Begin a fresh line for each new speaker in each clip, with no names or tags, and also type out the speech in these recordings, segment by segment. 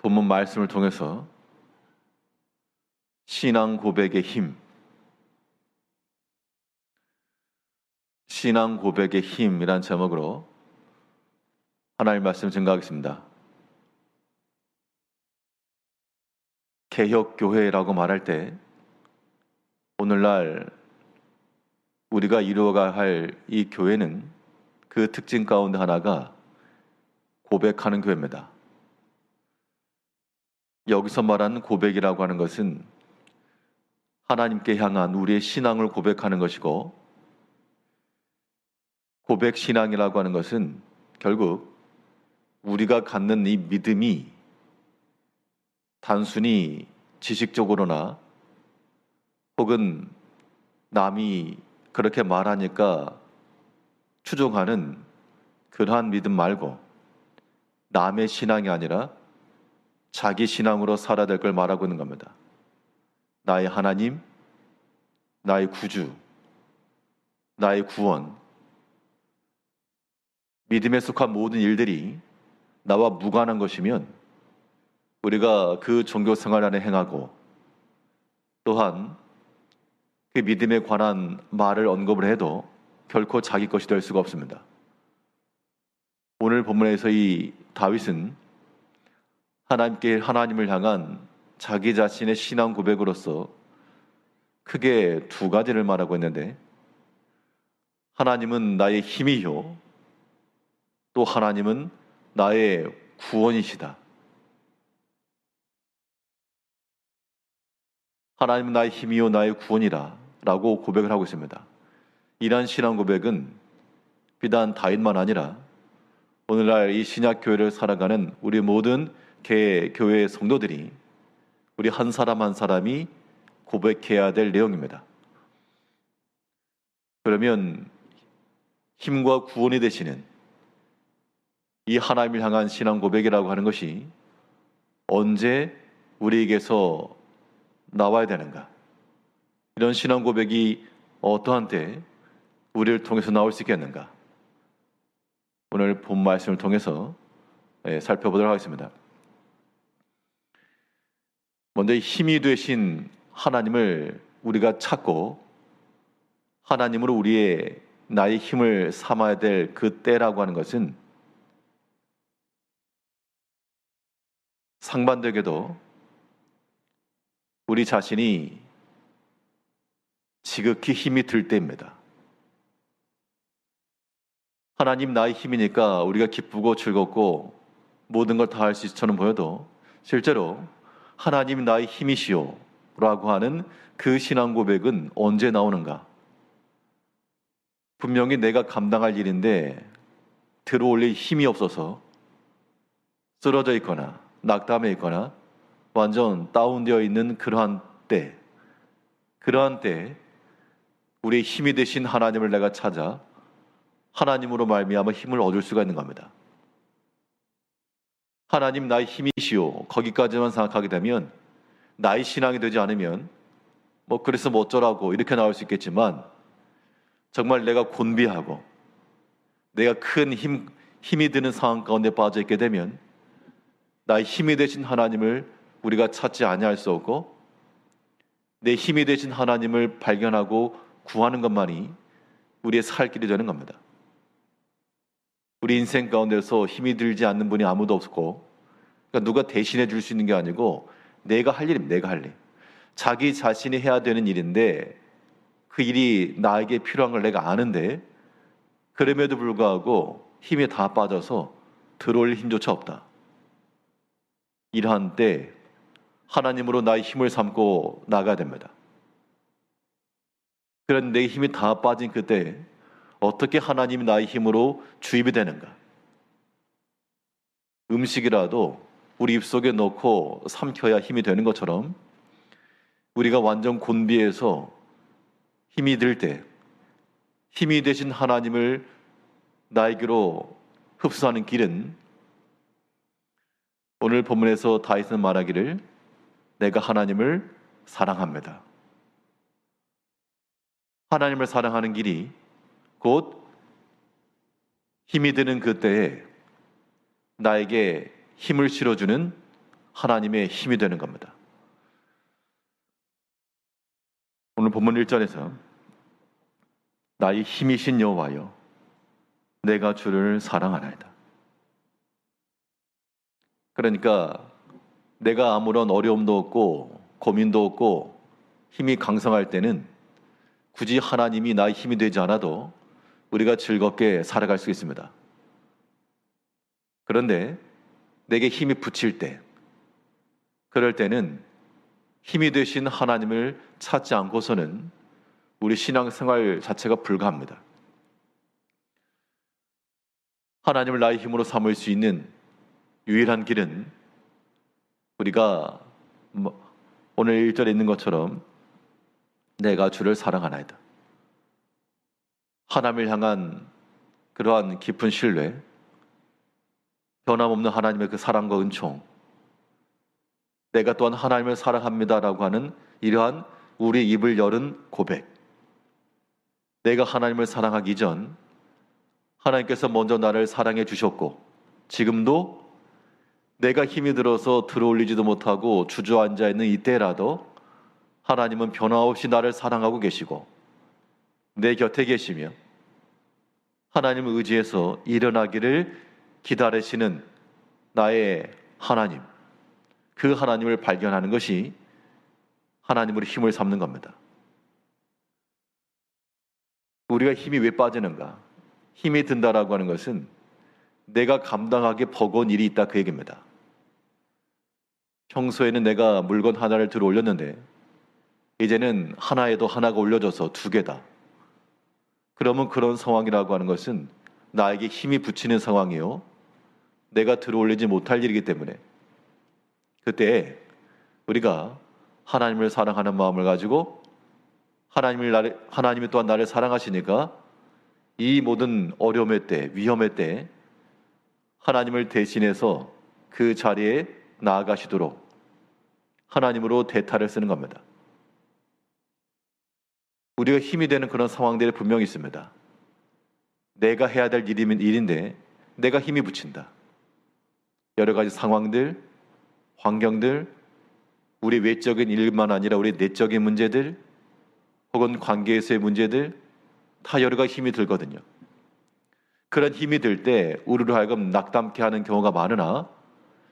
본문 말씀을 통해서 신앙 고백의 힘, 신앙 고백의 힘이란 제목으로 하나님 말씀 증가하겠습니다. 개혁 교회라고 말할 때 오늘날 우리가 이루어가야 할 이 교회는 그 특징 가운데 하나가 고백하는 교회입니다. 여기서 말하는 고백이라고 하는 것은 하나님께 향한 우리의 신앙을 고백하는 것이고 고백 신앙이라고 하는 것은 결국 우리가 갖는 이 믿음이 단순히 지식적으로나 혹은 남이 그렇게 말하니까 추종하는 그러한 믿음 말고 남의 신앙이 아니라 자기 신앙으로 살아야 될 걸 말하고 있는 겁니다. 나의 하나님, 나의 구주, 나의 구원, 믿음에 속한 모든 일들이 나와 무관한 것이면 우리가 그 종교 생활 안에 행하고 또한 그 믿음에 관한 말을 언급을 해도 결코 자기 것이 될 수가 없습니다. 오늘 본문에서 이 다윗은 하나님께 하나님을 향한 자기 자신의 신앙 고백으로서 크게 두 가지를 말하고 있는데 하나님은 나의 힘이요 또 하나님은 나의 구원이시다. 하나님은 나의 힘이요 나의 구원이라 라고 고백을 하고 있습니다. 이러한 신앙 고백은 비단 다윗만 아니라 오늘날 이 신약 교회를 살아가는 우리 모든 개 교회 성도들이 우리 한 사람 한 사람이 고백해야 될 내용입니다. 그러면 힘과 구원이 되시는 이 하나님을 향한 신앙 고백이라고 하는 것이 언제 우리에게서 나와야 되는가? 이런 신앙 고백이 어떠한 때 우리를 통해서 나올 수 있겠는가? 오늘 본 말씀을 통해서 예, 살펴보도록 하겠습니다. 먼저 힘이 되신 하나님을 우리가 찾고 하나님으로 우리의 나의 힘을 삼아야 될 그 때라고 하는 것은 상반되게도 우리 자신이 지극히 힘이 들 때입니다. 하나님 나의 힘이니까 우리가 기쁘고 즐겁고 모든 걸 다 할 수 있처럼 보여도 실제로 하나님 나의 힘이시오 라고 하는 그 신앙 고백은 언제 나오는가? 분명히 내가 감당할 일인데 들어올릴 힘이 없어서 쓰러져 있거나 낙담해 있거나 완전 다운되어 있는 그러한 때, 그러한 때 우리의 힘이 되신 하나님을 내가 찾아 하나님으로 말미암아 힘을 얻을 수가 있는 겁니다. 하나님 나의 힘이시오. 거기까지만 생각하게 되면 나의 신앙이 되지 않으면 뭐 그래서 뭐 어쩌라고 이렇게 나올 수 있겠지만 정말 내가 곤비하고 내가 큰 힘, 힘이 드는 상황 가운데 빠져 있게 되면 나의 힘이 되신 하나님을 우리가 찾지 아니할 수 없고 내 힘이 되신 하나님을 발견하고 구하는 것만이 우리의 살 길이 되는 겁니다. 우리 인생 가운데서 힘이 들지 않는 분이 아무도 없고 그러니까 누가 대신해 줄 수 있는 게 아니고 내가 할 일입니다. 내가 할 일. 자기 자신이 해야 되는 일인데 그 일이 나에게 필요한 걸 내가 아는데 그럼에도 불구하고 힘이 다 빠져서 들어올 힘조차 없다. 이러한 때 하나님으로 나의 힘을 삼고 나가야 됩니다. 그런 내 힘이 다 빠진 그때 어떻게 하나님이 나의 힘으로 주입이 되는가? 음식이라도 우리 입속에 넣고 삼켜야 힘이 되는 것처럼 우리가 완전 곤비해서 힘이 들 때 힘이 되신 하나님을 나에게로 흡수하는 길은 오늘 본문에서 다윗은 말하기를 내가 하나님을 사랑합니다. 하나님을 사랑하는 길이 곧 힘이 드는 그때에 나에게 힘을 실어주는 하나님의 힘이 되는 겁니다. 오늘 본문 1절에서 나의 힘이신 여호와여 내가 주를 사랑하나이다. 그러니까 내가 아무런 어려움도 없고 고민도 없고 힘이 강성할 때는 굳이 하나님이 나의 힘이 되지 않아도 우리가 즐겁게 살아갈 수 있습니다. 그런데 내게 힘이 붙일 때, 그럴 때는 힘이 되신 하나님을 찾지 않고서는 우리 신앙생활 자체가 불가합니다. 하나님을 나의 힘으로 삼을 수 있는 유일한 길은 우리가 뭐 오늘 1절에 있는 것처럼 내가 주를 사랑하나이다. 하나님을 향한 그러한 깊은 신뢰, 변함없는 하나님의 그 사랑과 은총, 내가 또한 하나님을 사랑합니다라고 하는 이러한 우리 입을 열은 고백. 내가 하나님을 사랑하기 전 하나님께서 먼저 나를 사랑해 주셨고 지금도 내가 힘이 들어서 들어올리지도 못하고 주저앉아 있는 이때라도 하나님은 변화없이 나를 사랑하고 계시고 내 곁에 계시며 하나님을 의지해서 일어나기를 기다리시는 나의 하나님, 그 하나님을 발견하는 것이 하나님으로 힘을 삼는 겁니다. 우리가 힘이 왜 빠지는가? 힘이 든다라고 하는 것은 내가 감당하기 버거운 일이 있다 그 얘기입니다. 평소에는 내가 물건 하나를 들어 올렸는데 이제는 하나에도 하나가 올려져서 두 개다. 그러면 그런 상황이라고 하는 것은 나에게 힘이 붙이는 상황이요. 내가 들어 올리지 못할 일이기 때문에 그때 우리가 하나님을 사랑하는 마음을 가지고 하나님을 나를, 하나님이 또한 나를 사랑하시니까 이 모든 어려움의 때, 위험의 때 하나님을 대신해서 그 자리에 나아가시도록 하나님으로 대타를 쓰는 겁니다. 우리가 힘이 되는 그런 상황들이 분명히 있습니다. 내가 해야 될 일이면 일인데 내가 힘이 붙인다. 여러 가지 상황들, 환경들, 우리 외적인 일만 아니라 우리 내적인 문제들, 혹은 관계에서의 문제들, 다 여러 가지 힘이 들거든요. 그런 힘이 들 때 우리로 하여금 낙담케 하는 경우가 많으나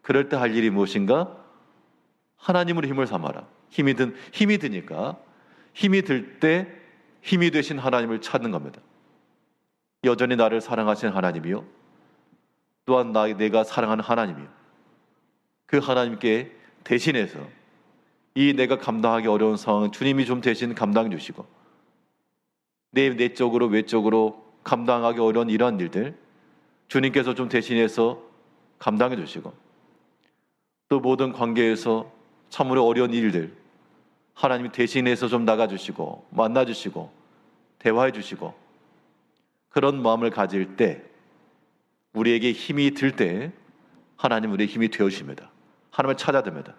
그럴 때 할 일이 무엇인가? 하나님으로 힘을 삼아라. 힘이 든 힘이 드니까 힘이 들 때 힘이 되신 하나님을 찾는 겁니다. 여전히 나를 사랑하시는 하나님이요. 또한 나 내가 사랑하는 하나님이요. 그 하나님께 대신해서 이 내가 감당하기 어려운 상황은 주님이 좀 대신 감당해 주시고 내 내적으로 외적으로 감당하기 어려운 이러한 일들 주님께서 좀 대신해서 감당해 주시고 또 모든 관계에서 참으로 어려운 일들 하나님이 대신해서 좀 나가 주시고 만나 주시고 대화해 주시고 그런 마음을 가질 때 우리에게 힘이 들 때 하나님 우리의 힘이 되어 주십니다. 하나님을 찾아듭니다.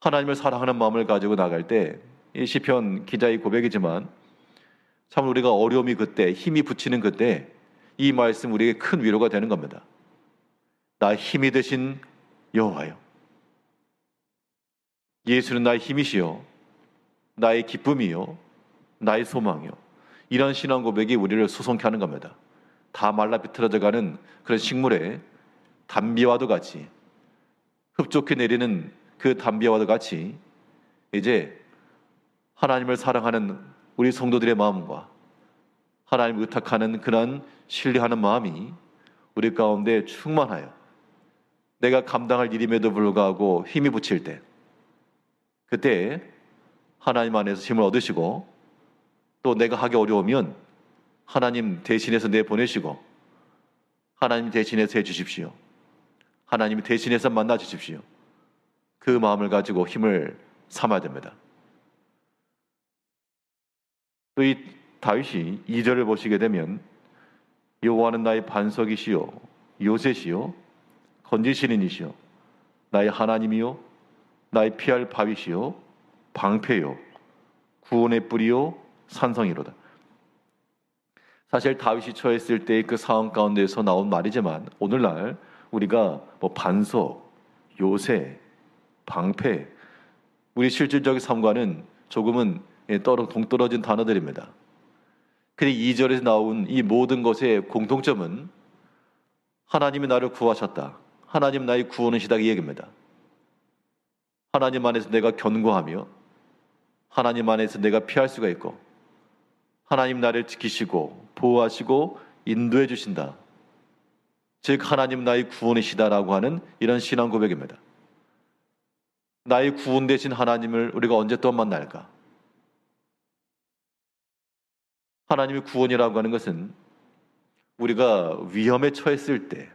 하나님을 사랑하는 마음을 가지고 나갈 때 이 시편 기자의 고백이지만 참 우리가 어려움이 그때 힘이 붙이는 그때 이 말씀 우리에게 큰 위로가 되는 겁니다. 나 힘이 되신 여호와요. 예수는 나의 힘이시요. 나의 기쁨이요. 나의 소망이요. 이런 신앙 고백이 우리를 수송케 하는 겁니다. 다 말라 비틀어져 가는 그런 식물에 담비와도 같이 흡족히 내리는 그 담비와도 같이 이제 하나님을 사랑하는 우리 성도들의 마음과 하나님을 의탁하는 그런 신뢰하는 마음이 우리 가운데 충만하여 내가 감당할 일임에도 불구하고 힘이 붙일 때 그때 하나님 안에서 힘을 얻으시고 또 내가 하기 어려우면 하나님 대신해서 내 보내시고 하나님 대신해서 해 주십시오. 하나님 대신해서 만나 주십시오. 그 마음을 가지고 힘을 삼아야 됩니다. 또 이 다윗이 2절을 보시게 되면 여호와는 나의 반석이시요 요새시요 건지시는 이시요 나의 하나님이요 나의 피할 바위시요 방패요 구원의 뿌리요 산성이로다. 사실 다윗이 처했을 때의 그 상황 가운데서 나온 말이지만 오늘날 우리가 뭐 반석, 요새, 방패, 우리 실질적인 삶과는 조금은 예, 떨어 동떨어진 단어들입니다. 근데 2절에서 나온 이 모든 것의 공통점은 하나님이 나를 구하셨다. 하나님 나의 구원이시다 이 얘기입니다. 하나님 안에서 내가 견고하며 하나님 안에서 내가 피할 수가 있고 하나님 나를 지키시고 보호하시고 인도해 주신다. 즉 하나님 나의 구원이시다라고 하는 이런 신앙 고백입니다. 나의 구원 되신 하나님을 우리가 언제 또 만날까? 하나님의 구원이라고 하는 것은 우리가 위험에 처했을 때,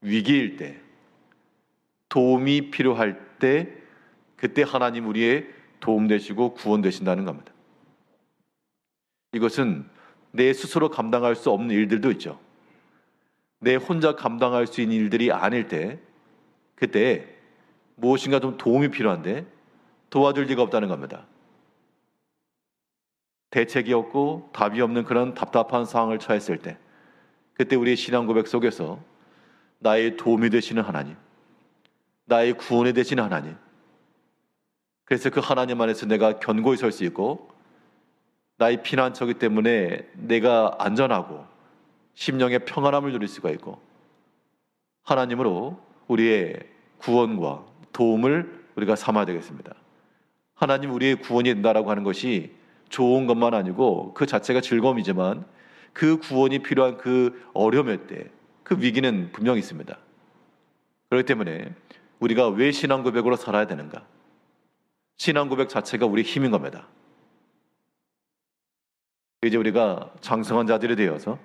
위기일 때, 도움이 필요할 때, 그때 하나님 우리의 도움 되시고 구원 되신다는 겁니다. 이것은 내 스스로 감당할 수 없는 일들도 있죠. 내 혼자 감당할 수 있는 일들이 아닐 때, 그때 무엇인가 좀 도움이 필요한데 도와줄 리가 없다는 겁니다. 대책이 없고 답이 없는 그런 답답한 상황을 처했을 때, 그때 우리의 신앙 고백 속에서 나의 도움이 되시는 하나님, 나의 구원이 되시는 하나님, 그래서 그 하나님 안에서 내가 견고히 설 수 있고, 나의 피난처기 때문에 내가 안전하고 심령의 평안함을 누릴 수가 있고, 하나님으로 우리의 구원과 도움을 우리가 삼아야 되겠습니다. 하나님 우리의 구원이 된다라고 하는 것이 좋은 것만 아니고 그 자체가 즐거움이지만 그 구원이 필요한 그 어려움일 때 그 위기는 분명히 있습니다. 그렇기 때문에 우리가 왜 신앙 고백으로 살아야 되는가? 신앙 고백 자체가 우리 힘인 겁니다. 이제 우리가 장성한 자들이 되어서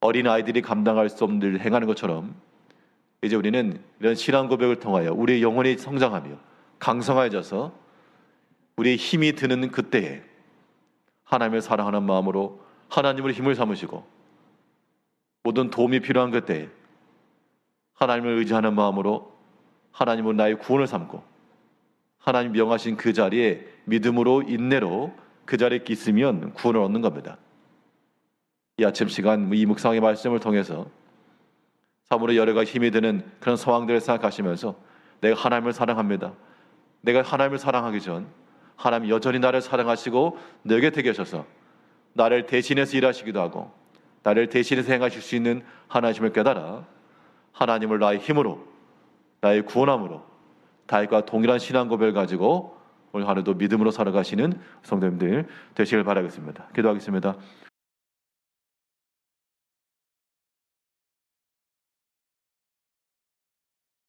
어린 아이들이 감당할 수 없는 일을 행하는 것처럼 이제 우리는 이런 신앙 고백을 통하여 우리의 영혼이 성장하며 강성해져서 우리의 힘이 드는 그때에 하나님을 사랑하는 마음으로 하나님을 힘을 삼으시고 모든 도움이 필요한 그때에 하나님을 의지하는 마음으로 하나님은 나의 구원을 삼고 하나님 명하신 그 자리에 믿음으로 인내로 그 자리에 있으면 구원을 얻는 겁니다. 이 아침 시간 이 묵상의 말씀을 통해서 여러 가지 힘이 드는 그런 상황들을 생각하시면서 내가 하나님을 사랑합니다. 내가 하나님을 사랑하기 전 하나님 여전히 나를 사랑하시고 내 곁에 계셔서 나를 대신해서 일하시기도 하고 나를 대신해서 행하실 수 있는 하나님을 깨달아 하나님을 나의 힘으로 나의 구원함으로 다윗과 동일한 신앙 고백을 가지고 오늘 하루도 믿음으로 살아가시는 성도님들 되시길 바라겠습니다. 기도하겠습니다.